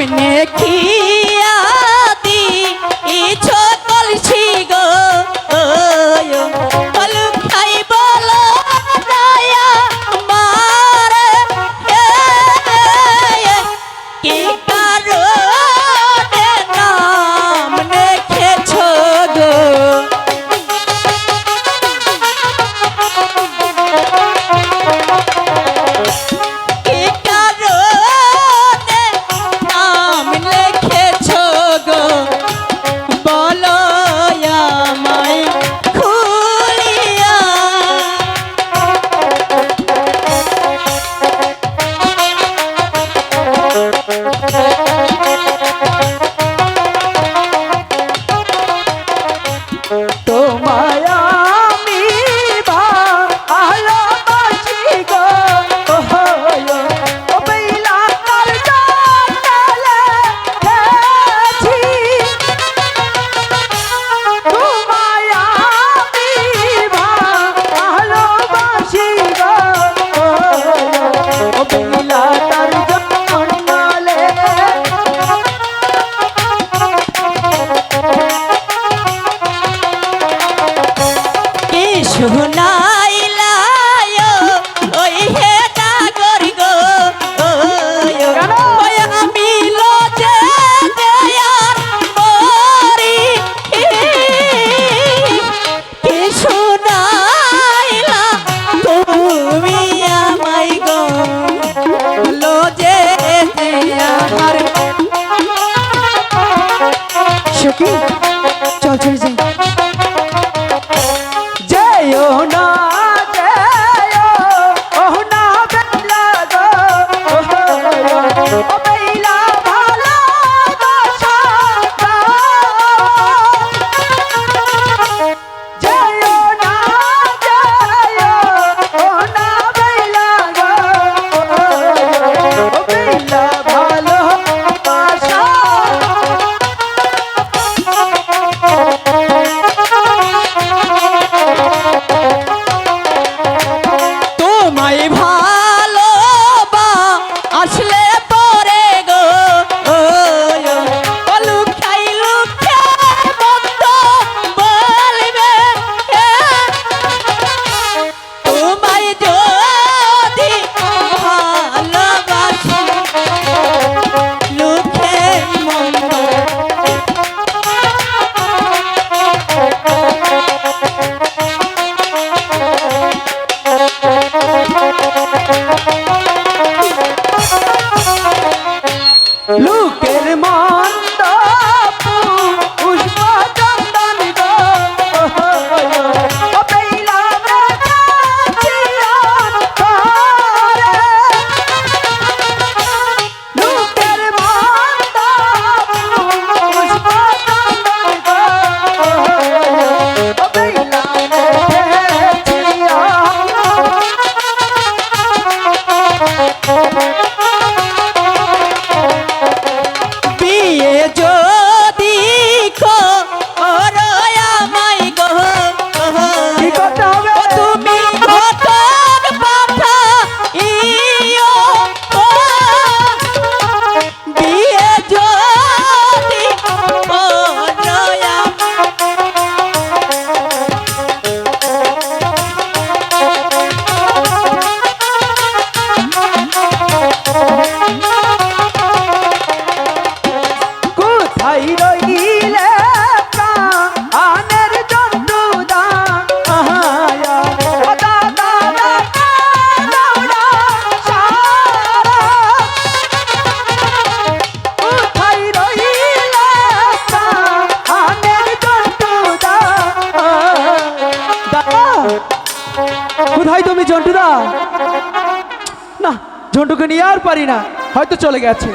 সামনে কি শোনাই লায় ওই হে নাগর গো, ওই আমি লজে দেয়ার মরি কি শোনাইলা চল চল বুকের কোথায় তুমি জন্টুদা? না জন্টুকে নিয়ে আর পারি না। হয়তো চলে গেছে।